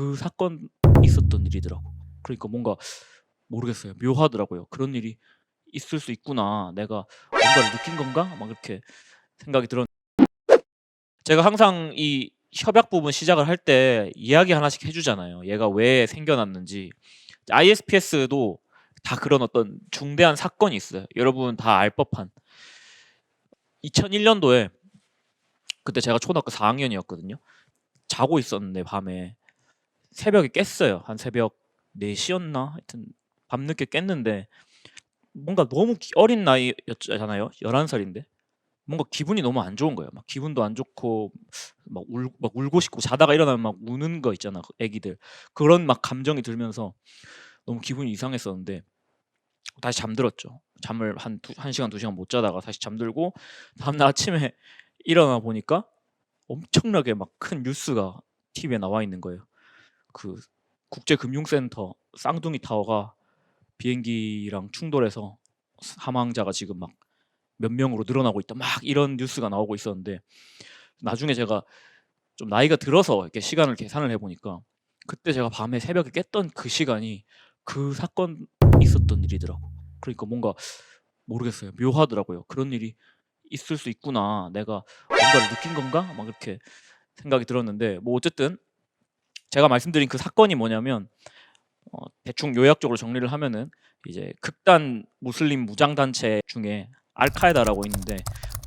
그 사건 있었던 일이더라고. 그러니까 뭔가 모르겠어요. 묘하더라고요. '그런 일이 있을 수 있구나. 내가 뭔가를 느낀 건가?' 막 이렇게 생각이 들었 제가 항상 이 협약 부분 시작을 할 때 이야기 하나씩 해 주잖아요. 얘가 왜 생겨났는지. ISPS도 다 그런 어떤 중대한 사건이 있어요. 여러분 다 알 법한. 2001 년도에 그때 제가 초등학교 4 학년이었거든요. 자고 있었는데 밤에 새벽에 깼어요. 한 새벽 4 였나? 하여튼 밤늦게 깼는데 뭔가 너무 기 어린 나이였잖아요. 11 살인데. 뭔가 기분이 너무 안 좋은 거예요. 막 기분도 안 좋고 막 울 막 울고 싶고 자다가 일어나면 막 우는 거 있잖아, 그 애기들. 그런 막 감정이 들면서 너무 기분이 이상했었는데 다시 잠들었죠. 잠을 한두1 시간, 2 시간 못 자다가 다시 잠들고 다음날 아침에 일어나 보니까 엄청나게 막 큰 뉴스가 TV에 나와 있는 거예요. 그 국제금융센터 쌍둥이 타워가 비행기랑 충돌해서 사망자가 지금 막 몇 명으로 늘어나고 있다. 막 이런 뉴스가 나오고 있었는데 나중에 제가 좀 나이가 들어서 이렇게 시간을 계산을 해 보니까 그때 제가 밤에 새벽에 깼던 그 시간이 그 사건 있었던 일이더라고. 그러니까 뭔가 모르겠어요. 묘하더라고요. '그런 일이 있을 수 있구나. 내가 뭔가를 느낀 건가?' 막 이렇게 생각이 들었는데 뭐 어쨌든 제가 말씀드린 그 사건이 뭐냐면 어 대충 요약적으로 정리를 하면은 이제 극단 무슬림 무장 단체 중에 알카에다라고 있는데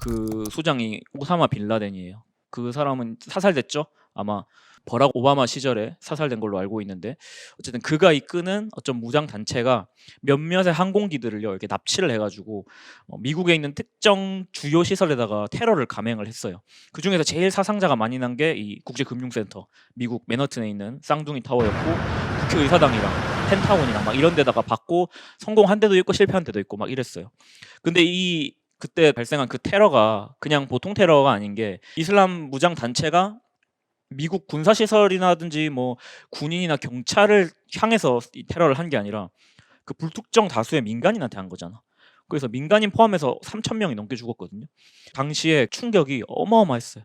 그 수장이 오사마 빌라덴이에요. 그 사람은 사살됐죠. 아마 버락 오바마 시절에 사살된 걸로 알고 있는데 어쨌든 그가 이끄는 어떤 무장 단체가 몇몇의 항공기들을요 이렇게 납치를 해 가지고 어 미국에 있는 특정 주요 시설에다가 테러를 감행을 했어요. 그 중에서 제일 사상자가 많이 난 게 이 국제금융센터 미국 맨하튼에 있는 쌍둥이 타워였고 국회의사당이랑 펜타곤이랑 막 이런 데다가 받고 성공한 데도 있고 실패한 데도 있고 막 이랬어요. 근데 이 그때 발생한 그 테러가 그냥 보통 테러가 아닌 게 이슬람 무장 단체가 미국 군사 시설이라든지 뭐 군인이나 경찰을 향해서 이 테러를 한 게 아니라 그 불특정 다수의 민간인한테 한 거잖아. 그래서 민간인 포함해서 3,000 명이 넘게 죽었거든요. 당시에 충격이 어마어마했어요.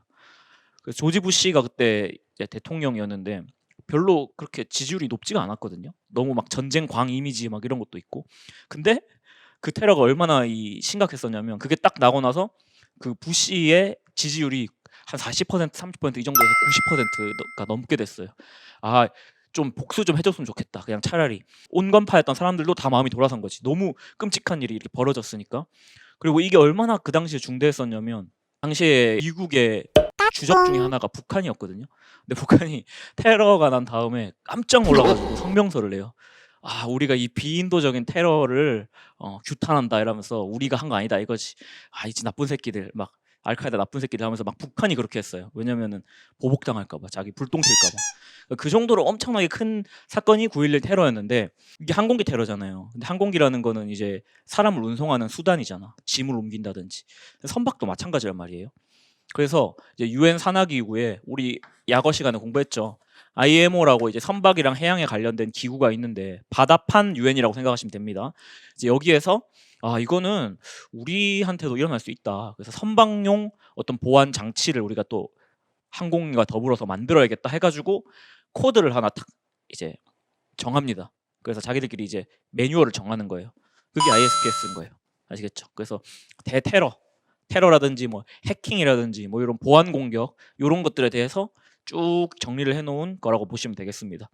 그 조지 부시가 그때 대통령이었는데 별로 그렇게 지지율이 높지가 않았거든요. 너무 막 전쟁 광 이미지 막 이런 것도 있고. 근데 그 테러가 얼마나 이 심각했었냐면 그게 딱 나고 나서 그 부시의 지지율이 한 40% 30%이 정도에서 90%가 넘게 됐어요. '아 좀 복수 좀 해 줬으면 좋겠다.' 그냥 차라리. 온건파였던 사람들도 다 마음이 돌아선 거지. 너무 끔찍한 일이 이렇게 벌어졌으니까. 그리고 이게 얼마나 그 당시에 중대했었냐면 당시에 미국의 주적 중에 하나가 북한이었거든요. 근데 북한이 테러가 난 다음에 깜짝 놀라 가지고 성명서를 내요. "아 우리가 이 비인도적인 테러를 어 규탄한다." 이러면서 "우리가 한 거 아니다." 이거지. "아 이 나쁜 새끼들." 막 알카에다 나쁜 새끼들 하면서 막 북한이 그렇게 했어요. 왜냐면은 보복당할까 봐. 자기 불똥 튈까 봐. 그 정도로 엄청나게 큰 사건이 9.11 테러였는데 이게 항공기 테러잖아요. 근데 항공기라는 거는 이제 사람을 운송하는 수단이잖아. 짐을 옮긴다든지. 선박도 마찬가지란 말이에요. 그래서 이제 유엔 산하기구에 우리 약어 시간에 공부했죠. IMO라고 이제 선박이랑 해양에 관련된 기구가 있는데 바다판 유엔이라고 생각하시면 됩니다. 이제 여기에서 ' 아 이거는 우리한테도 일어날 수 있다. 그래서 선박용 어떤 보안 장치를 우리가 또 항공과 더불어서 만들어야겠다.' 해 가지고 코드를 하나 탁 이제 정합니다. 그래서 자기들끼리 이제 매뉴얼을 정하는 거예요. 그게 ISPS인 거예요. 아시겠죠? 그래서 대테러, 테러라든지 뭐 해킹이라든지 뭐 이런 보안 공격 요런 것들에 대해서 쭉 정리를 해 놓은 거라고 보시면 되겠습니다.